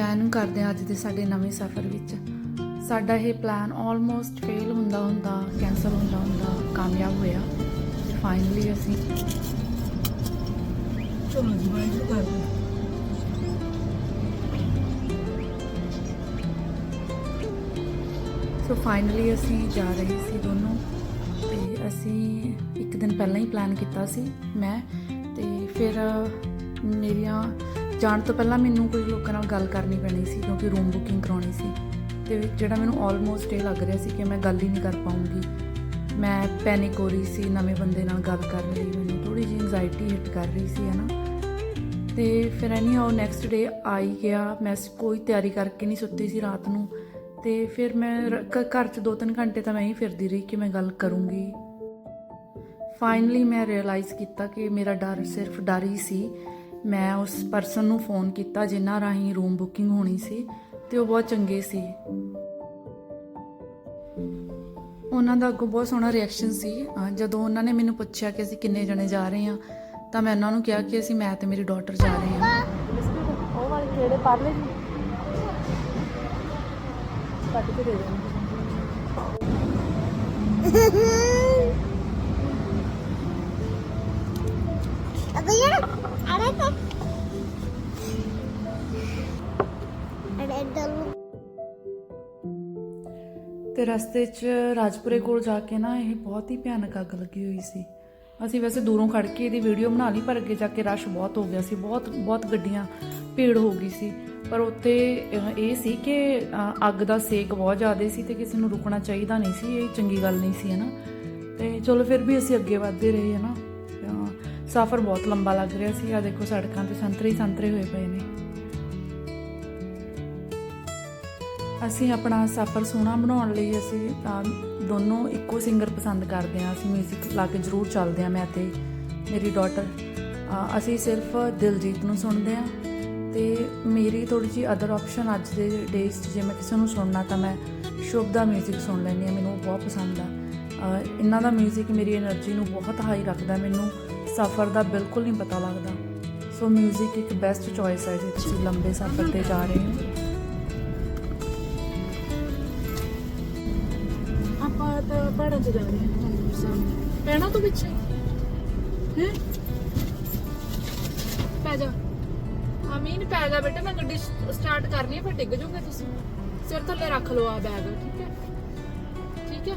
ਆਇਆਂ ਨੂੰ ਕਰਦੇ ਹਾਂ ਅੱਜ ਦੇ ਸਾਡੇ ਨਵੇਂ ਸਫ਼ਰ ਵਿੱਚ। ਸਾਡਾ ਇਹ ਪਲਾਨ ਆਲਮੋਸਟ ਫੇਲ ਹੁੰਦਾ ਹੁੰਦਾ ਕੈਨਸਲ ਹੁੰਦਾ ਹੁੰਦਾ ਕਾਮਯਾਬ ਹੋਇਆ ਤੇ ਫਾਈਨਲੀ ਅਸੀਂ ਚਲੋ ਜੀ ਬਾਈ ਸੋ ਫਾਈਨਲੀ ਅਸੀਂ ਜਾ ਰਹੇ ਸੀ ਦੋਨੋਂ ਤੇ ਅਸੀਂ ਇੱਕ ਦਿਨ ਪਹਿਲਾਂ ਹੀ ਪਲਾਨ ਕੀਤਾ ਸੀ ਮੈਂ ਤੇ ਫਿਰ ਮੇਰੀਆਂ ਜਾਣ ਤੋਂ ਪਹਿਲਾਂ ਮੈਨੂੰ ਕੁਝ ਲੋਕਾਂ ਨਾਲ ਗੱਲ ਕਰਨੀ ਪੈਣੀ ਸੀ, ਕਿਉਂਕਿ ਰੂਮ ਬੁਕਿੰਗ ਕਰਾਉਣੀ ਸੀ। ਤੇ ਜਿਹੜਾ ਮੈਨੂੰ ਆਲਮੋਸਟ ਇਹ ਲੱਗ ਰਿਹਾ ਸੀ ਕਿ ਮੈਂ ਗੱਲ ਹੀ ਨਹੀਂ ਕਰ ਪਾਉਂਗੀ। ਮੈਂ ਪੈਨਿਕ ਹੋ ਰਹੀ ਸੀ, ਨਵੇਂ ਬੰਦੇ ਨਾਲ ਗੱਲ ਕਰਨ ਲਈ ਮੈਨੂੰ ਥੋੜੀ ਜਿਹੀ ਐਂਜ਼ਾਈਟੀ ਹਿੱਟ ਕਰ ਰਹੀ ਸੀ ਹਨਾ ਤੇ ਫਿਰ ਐਨੀ ਹਾਉ ਨੈਕਸਟ ਡੇ ਆਈ ਗਿਆ, ਮੈਂ ਕੋਈ ਤਿਆਰੀ ਕਰਕੇ ਨਹੀਂ ਸੁੱਤੀ ਸੀ ਰਾਤ ਨੂੰ। ਤੇ ਫਿਰ ਮੈਂ ਘਰ 'ਚ 2-3 ਘੰਟੇ ਤਾਂ ਮੈਂ ਹੀ ਫਿਰਦੀ ਰਹੀ ਕਿ ਮੈਂ ਗੱਲ ਕਰੂੰਗੀ। ਫਾਈਨਲੀ ਮੈਂ ਰਿਅਲਾਈਜ਼ ਕੀਤਾ ਕਿ ਮੇਰਾ ਡਰ ਸਿਰਫ ਡਰ ਹੀ ਸੀ ਮੈਂ ਉਸ ਪਰਸਨ ਨੂੰ ਫੋਨ ਕੀਤਾ ਜਿਨ੍ਹਾਂ ਰਾਹੀਂ ਰੂਮ ਬੁਕਿੰਗ ਹੋਣੀ ਸੀ ਤੇ ਉਹ ਬਹੁਤ ਚੰਗੇ ਸੀ। ਉਹਨਾਂ ਦਾ ਅੱਗੋਂ ਬਹੁਤ ਸੋਹਣਾ ਰਿਐਕਸ਼ਨ ਸੀ। ਜਦੋਂ ਉਹਨਾਂ ਨੇ ਮੈਨੂੰ ਪੁੱਛਿਆ ਕਿ ਅਸੀਂ ਕਿੰਨੇ ਜਣੇ ਜਾ ਰਹੇ ਹਾਂ, ਤਾਂ ਮੈਂ ਉਹਨਾਂ ਨੂੰ ਕਿਹਾ ਕਿ ਅਸੀਂ ਮੈਂ ਤੇ ਮੇਰੀ ਡਾਟਰ ਜਾ ਰਹੇ ਹਾਂ। ਉਹ ਵਾਲੇ ਕਿਹੜੇ ਪਰਲੇ ਜੀ? ਕੱਟ ਕੇ ਦੇ ਦੇਣਾ അതെയാണ് ਤੇ ਰਸਤੇ 'ਚ ਰਾਜਪੁਰੇ ਕੋਲ ਜਾ ਕੇ ਨਾ ਇਹ ਬਹੁਤ ਹੀ ਭਿਆਨਕ ਅੱਗ ਲੱਗੀ ਹੋਈ ਸੀ। ਅਸੀਂ ਵੈਸੇ ਦੂਰੋਂ ਖੜ ਕੇ ਇਹਦੀ ਵੀਡੀਓ ਬਣਾ ਲਈ, ਪਰ ਅੱਗੇ ਜਾ ਕੇ ਰਸ਼ ਬਹੁਤ ਹੋ ਗਿਆ ਸੀ। ਬਹੁਤ ਬਹੁਤ ਗੱਡੀਆਂ ਭੀੜ ਹੋ ਗਈ ਸੀ। ਪਰ ਉੱਥੇ ਇਹ ਸੀ ਕਿ ਅੱਗ ਦਾ ਸੇਕ ਬਹੁਤ ਜ਼ਿਆਦਾ ਸੀ ਤੇ ਕਿਸੇ ਨੂੰ ਰੁਕਣਾ ਚਾਹੀਦਾ ਨਹੀਂ ਸੀ, ਇਹ ਚੰਗੀ ਗੱਲ ਨਹੀਂ ਸੀ, ਹੈ ਨਾ? ਤੇ ਚਲੋ, ਫਿਰ ਵੀ ਅਸੀਂ ਅੱਗੇ ਵਧਦੇ ਰਹੇ, ਹੈ ਨਾ? ਸਫ਼ਰ ਬਹੁਤ ਲੰਬਾ ਲੱਗ ਰਿਹਾ ਸੀ। ਆ ਦੇਖੋ ਸੜਕਾਂ ਤੇ ਸੰਤਰੇ ਸੰਤਰੇ ਹੋਏ ਪਏ ਨੇ। ਅਸੀਂ ਆਪਣਾ ਸਫ਼ਰ ਸੋਹਣਾ ਬਣਾਉਣ ਲਈ ਅਸੀਂ ਤਾਂ ਦੋਨੋਂ ਇੱਕੋ ਸਿੰਗਰ ਪਸੰਦ ਕਰਦੇ ਹਾਂ। ਅਸੀਂ 뮤직 ਲਾ ਕੇ ਜ਼ਰੂਰ ਚੱਲਦੇ ਹਾਂ। ਮੈਂ ਤੇ ਮੇਰੀ ਡਾਟਰ ਅਸੀਂ ਸਿਰਫ ਦਿਲਜੀਤ ਨੂੰ ਸੁਣਦੇ ਹਾਂ ਤੇ ਮੇਰੀ ਥੋੜੀ ਜੀ ਅਦਰ ਆਪਸ਼ਨ ਅੱਜ ਦੇ ਡੇਸ 'ਚ ਜੇ ਮੈਂ ਕਿਸੇ ਨੂੰ ਸੁਣਨਾ ਤਾਂ ਮੈਂ ਸ਼ੁਭ ਦਾ 뮤직 ਸੁਣ ਲੈਂਦੀ ਹਾਂ। ਮੈਨੂੰ ਬਹੁਤ ਪਸੰਦ ਆ। ਇਹਨਾਂ ਦਾ 뮤직 ਮੇਰੀ એનર્ਜੀ ਨੂੰ ਬਹੁਤ ਹਾਈ ਰੱਖਦਾ। ਮੈਨੂੰ ਸਫ਼ਰ ਦਾ ਬਿਲਕੁਲ ਨਹੀਂ ਪਤਾ ਲੱਗਦਾ। ਸੋ 뮤직 ਇੱਕ ਬੈਸਟ ਚੋਇਸ ਹੈ ਜੇ, ਤੁਸੀਂ ਲੰਬੇ ਸਫ਼ਰ ਤੇ ਜਾ ਰਹੇ ਹੋ। ਆਪਾਂ ਤਾਂ ਪਹਾੜਾਂ 'ਚ ਜਾ ਰਹੇ ਹਾਂ ਪੈਣਾ ਤੂੰ ਪਿੱਛੇ। ਹੈ? ਪੈ ਜਾ। ਅਮੀਨ ਪੈ ਜਾ ਬੇਟਾ, ਮੈਂ ਗੱਡੀ ਸਟਾਰਟ ਕਰਨੀ ਹੈ, ਫਿਰ ਡਿੱਗ ਜਾਓਗੇ ਤੁਸੀਂ। ਸਿਰ ਥੱਲੇ ਰੱਖ ਲਓ ਆ ਬੈਗ ਠੀਕ ਹੈ? ਠੀਕ ਹੈ?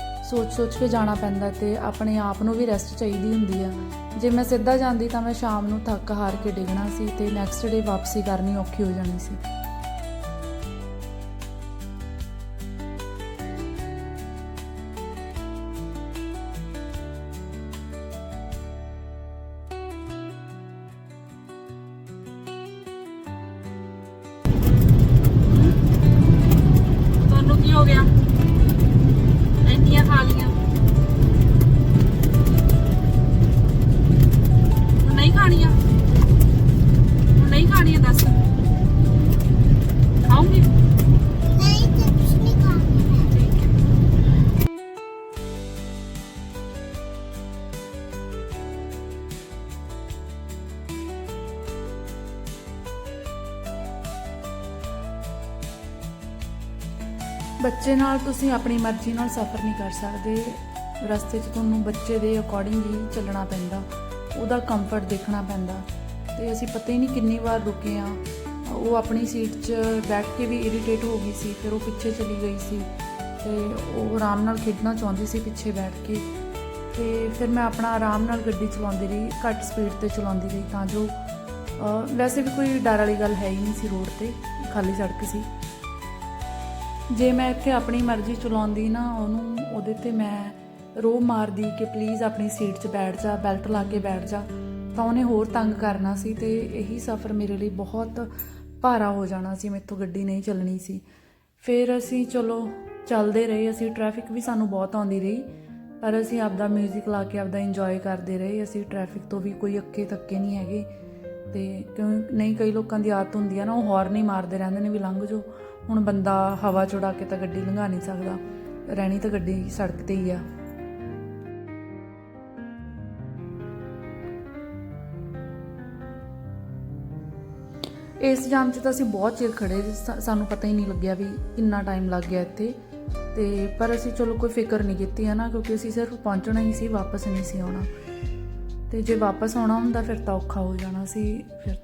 ਸੋਚ-ਸੋਚ ਕੇ ਜਾਣਾ ਪੈਂਦਾ ਤੇ ਆਪਣੇ ਆਪ ਨੂੰ ਵੀ ਰੈਸਟ ਚਾਹੀਦੀ ਹੁੰਦੀ ਆ। ਜੇ ਮੈਂ ਸਿੱਧਾ ਜਾਂਦੀ ਤਾਂ ਮੈਂ ਸ਼ਾਮ ਨੂੰ ਥੱਕ ਹਾਰ ਕੇ ਡਿੱਗਣਾ ਸੀ ਤੇ ਨੈਕਸਟ ਡੇ ਵਾਪਸੀ ਕਰਨੀ ਔਖੀ ਹੋ ਜਾਣੀ ਸੀ। ਬੱਚੇ ਨਾਲ ਤੁਸੀਂ ਆਪਣੀ ਮਰਜ਼ੀ ਨਾਲ ਸਫ਼ਰ ਨਹੀਂ ਕਰ ਸਕਦੇ। ਰਸਤੇ 'ਚ ਤੁਹਾਨੂੰ ਬੱਚੇ ਦੇ ਅਕੋਰਡਿੰਗ ਹੀ ਚੱਲਣਾ ਪੈਂਦਾ। ਉਹਦਾ ਕੰਫਰਟ ਦੇਖਣਾ ਪੈਂਦਾ। ਤੇ ਅਸੀਂ ਪਤਾ ਹੀ ਨਹੀਂ ਕਿੰਨੀ ਵਾਰ ਰੁਕੇ ਆ ਉਹ ਆਪਣੀ ਸੀਟ 'ਚ ਬੈਠ ਕੇ ਵੀ ਇਰੀਟੇਟ ਹੋ ਗਈ ਸੀ, ਫਿਰ ਉਹ ਪਿੱਛੇ ਚਲੀ ਗਈ ਸੀ। ਤੇ ਉਹ ਆਰਾਮ ਨਾਲ ਖੇਡਣਾ ਚਾਹੁੰਦੀ ਸੀ ਪਿੱਛੇ ਬੈਠ ਕੇ। ਤੇ ਫਿਰ ਮੈਂ ਆਪਣਾ ਆਰਾਮ ਨਾਲ ਗੱਡੀ ਚਲਾਉਂਦੀ ਰਹੀ, ਘੱਟ ਸਪੀਡ ਤੇ ਚਲਾਉਂਦੀ ਰਹੀ ਤਾਂ ਜੋ ਵੈਸੇ ਵੀ ਕੋਈ ਡਰ ਵਾਲੀ ਗੱਲ ਹੈ ਹੀ ਨਹੀਂ ਸੀ ਰੋਡ ਤੇ, ਖਾਲੀ ਸੜਕ ਸੀ। ਜੇ ਮੈਂ ਇੱਥੇ ਆਪਣੀ ਮਰਜ਼ੀ ਚਲਾਉਂਦੀ ਨਾ, ਉਹਨੂੰ, ਉਹਦੇ ਤੇ ਮੈਂ ਰੋ ਮਾਰਦੀ ਕਿ ਪਲੀਜ਼ ਆਪਣੀ ਸੀਟ 'ਚ ਬੈਠ ਜਾ ਬੈਲਟ ਲਾ ਕੇ ਬੈਠ ਜਾ। ਤਾਂ ਉਹਨੇ ਹੋਰ ਤੰਗ ਕਰਨਾ ਸੀ ਤੇ ਇਹੀ ਸਫ਼ਰ ਮੇਰੇ ਲਈ ਬਹੁਤ ਭਾਰਾ ਹੋ ਜਾਣਾ ਸੀ, ਮੇਥੋਂ ਗੱਡੀ ਨਹੀਂ ਚੱਲਣੀ ਸੀ। ਫਿਰ ਅਸੀਂ ਚਲੋ, ਚੱਲਦੇ ਰਹੇ, ਅਸੀਂ ਟ੍ਰੈਫਿਕ ਵੀ ਸਾਨੂੰ ਬਹੁਤ ਆਉਂਦੀ ਰਹੀ, ਪਰ ਅਸੀਂ ਆਪਦਾ 뮤직 ਲਾ ਕੇ ਆਪਦਾ ਇੰਜੋਏ ਕਰਦੇ ਰਹੇ, ਅਸੀਂ ਟ੍ਰੈਫਿਕ ਤੋਂ ਵੀ ਕੋਈ ਅੱਕੇ ਤੱਕੇ ਨਹੀਂ ਹੈਗੇ। ਤੇ ਕਿਉਂ, ਨਹੀਂ ਕਈ ਲੋਕਾਂ ਦੀ ਆਦਤ ਹੁੰਦੀ ਆ ਨਾ, ਉਹ ਹੌਰਨ ਹੀ ਮਾਰਦੇ ਰਹਿੰਦੇ ਨੇ ਵੀ ਲੰਘ ਜਾਓ। ਹੁਣ ਬੰਦਾ ਹਵਾ ਚੁੜਾ ਕੇ ਤਾਂ ਗੱਡੀ ਲੰਘਾ ਨਹੀਂ ਸਕਦਾ। ਰਹਿਣੀ ਤਾਂ ਗੱਡੀ ਸੜਕ ਤੇ ਹੀ ਆ। ਇਸ ਜਾਮ 'ਚ ਤਾਂ ਅਸੀਂ ਬਹੁਤ ਚਿਰ ਖੜੇ ਸਾਨੂੰ ਪਤਾ ਹੀ ਨਹੀਂ ਲੱਗਿਆ ਵੀ ਕਿੰਨਾ ਟਾਈਮ ਲੱਗ ਗਿਆ ਇੱਥੇ। ਤੇ ਪਰ ਅਸੀਂ ਚਲੋ ਕੋਈ ਫਿਕਰ ਨਹੀਂ ਕੀਤੀ ਹੈ ਨਾ ਕਿਉਂਕਿ ਅਸੀਂ ਸਿਰਫ ਪਹੁੰਚਣਾ ਹੀ ਸੀ, ਵਾਪਸ ਨਹੀਂ ਸੀ ਆਉਣਾ। ਤੇ ਜੇ ਵਾਪਸ ਆਉਣਾ ਹੁੰਦਾ ਫਿਰ ਤਾਂ ਔਖਾ ਹੋ ਜਾਣਾ ਸੀ, ਫਿਰ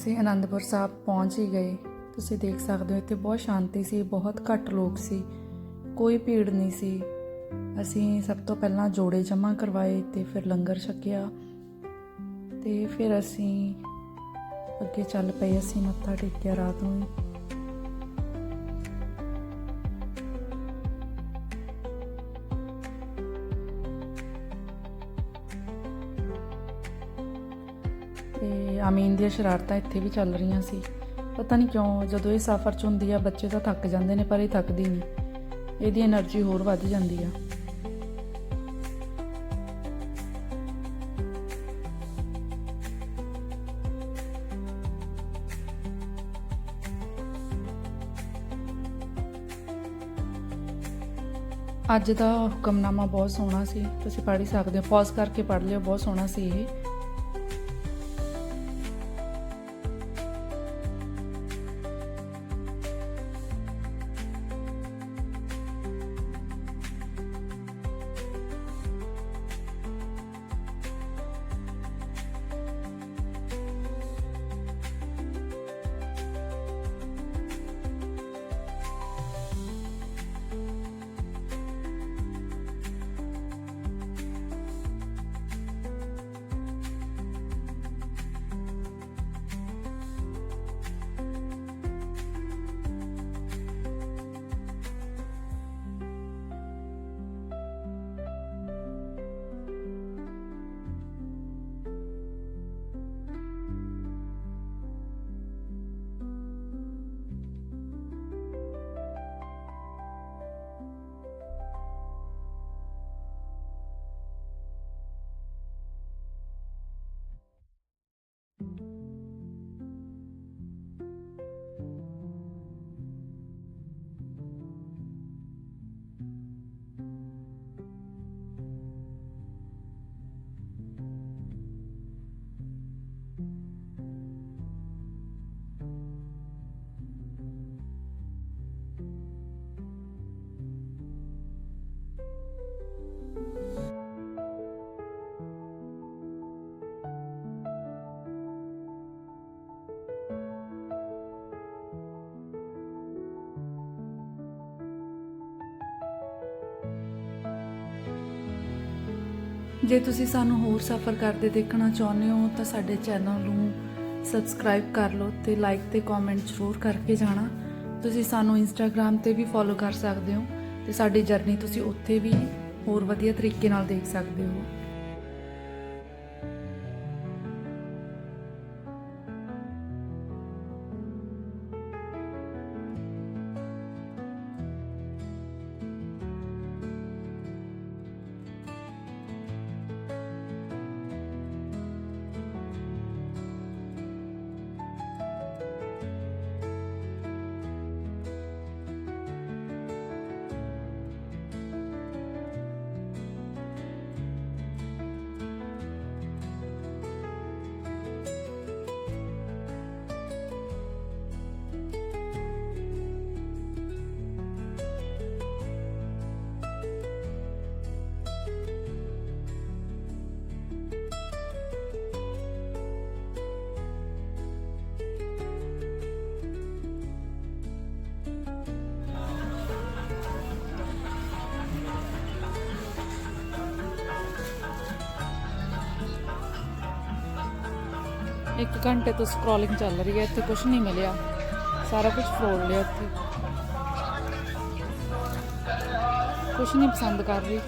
ਅਸੀਂ ਅਨੰਦਪੁਰ ਸਾਹਿਬ ਪਹੁੰਚ ਹੀ ਗਏ। ਤੁਸੀਂ ਦੇਖ ਸਕਦੇ ਹੋ, ਇੱਥੇ ਬਹੁਤ ਸ਼ਾਂਤੀ ਸੀ, ਬਹੁਤ ਘੱਟ ਲੋਕ ਸੀ, ਕੋਈ ਭੀੜ ਨਹੀਂ ਸੀ। ਅਸੀਂ ਸਭ ਤੋਂ ਪਹਿਲਾਂ ਜੋੜੇ ਜਮ੍ਹਾਂ ਕਰਵਾਏ ਤੇ ਫਿਰ ਲੰਗਰ ਛਕਿਆ ਤੇ ਫਿਰ ਅਸੀਂ ਅੱਗੇ ਚੱਲ ਪਏ, ਅਸੀਂ ਮੱਥਾ ਟੇਕਿਆ ਰਾਤ ਨੂੰ ਤੇ ਅਮੀਨ ਦੀਆਂ ਸ਼ਰਾਰਤਾਂ ਇੱਥੇ ਵੀ ਚੱਲ ਰਹੀਆਂ ਸੀ। ਪਤਾ ਨਹੀਂ ਕਿਉਂ ਜਦੋਂ ਇਹ ਸਫ਼ਰ 'ਚ ਹੁੰਦੀ ਆ, ਬੱਚੇ ਤਾਂ ਥੱਕ ਜਾਂਦੇ ਨੇ, ਪਰ ਇਹ ਥੱਕਦੀ ਨਹੀਂ। ਇਹਦੀ એનર્ਜੀ ਹੋਰ ਵੱਧ ਜਾਂਦੀ ਆ। ਅੱਜ ਦਾ ਹੁਕਮਨਾਮਾ ਬਹੁਤ ਸੋਹਣਾ ਸੀ। ਤੁਸੀਂ ਪੜ੍ਹ ਹੀ ਸਕਦੇ ਹੋ। ਪੌਜ਼ ਕਰਕੇ ਪੜ੍ਹ ਲਿਓ, ਬਹੁਤ ਸੋਹਣਾ ਸੀ ਇਹ। ਜੇ ਤੁਸੀਂ ਸਾਨੂੰ ਹੋਰ ਸਫ਼ਰ ਕਰਦੇ ਦੇਖਣਾ ਚਾਹੁੰਦੇ ਹੋ, ਤਾਂ ਸਾਡੇ ਚੈਨਲ ਨੂੰ ਸਬਸਕ੍ਰਾਈਬ ਕਰ ਲਓ ਤੇ ਲਾਈਕ ਤੇ ਕਮੈਂਟ ਜ਼ਰੂਰ ਕਰਕੇ ਜਾਣਾ। ਤੁਸੀਂ ਸਾਨੂੰ ਇੰਸਟਾਗ੍ਰam ਤੇ ਵੀ ਫੋਲੋ ਕਰ ਸਕਦੇ ਹੋ ਤੇ ਸਾਡੀ ਜਰਨੀ ਤੁਸੀਂ ਉੱਥੇ ਵੀ ਹੋਰ ਵਧੀਆ ਤਰੀਕੇ ਨਾਲ ਦੇਖ ਸਕਦੇ ਹੋ। ਇੱਕ ਘੰਟੇ ਤੋਂ ਸਕਰੋਲਿੰਗ ਚੱਲ ਰਹੀ ਹੈ, ਇੱਥੇ ਕੁਝ ਨਹੀਂ ਮਿਲਿਆ। ਸਾਰਾ ਕੁਝ ਫਰੋਲ ਲਿਆ ਇੱਥੇ ਕੁਝ ਨਹੀਂ ਪਸੰਦ ਕਰ ਰਹੀ।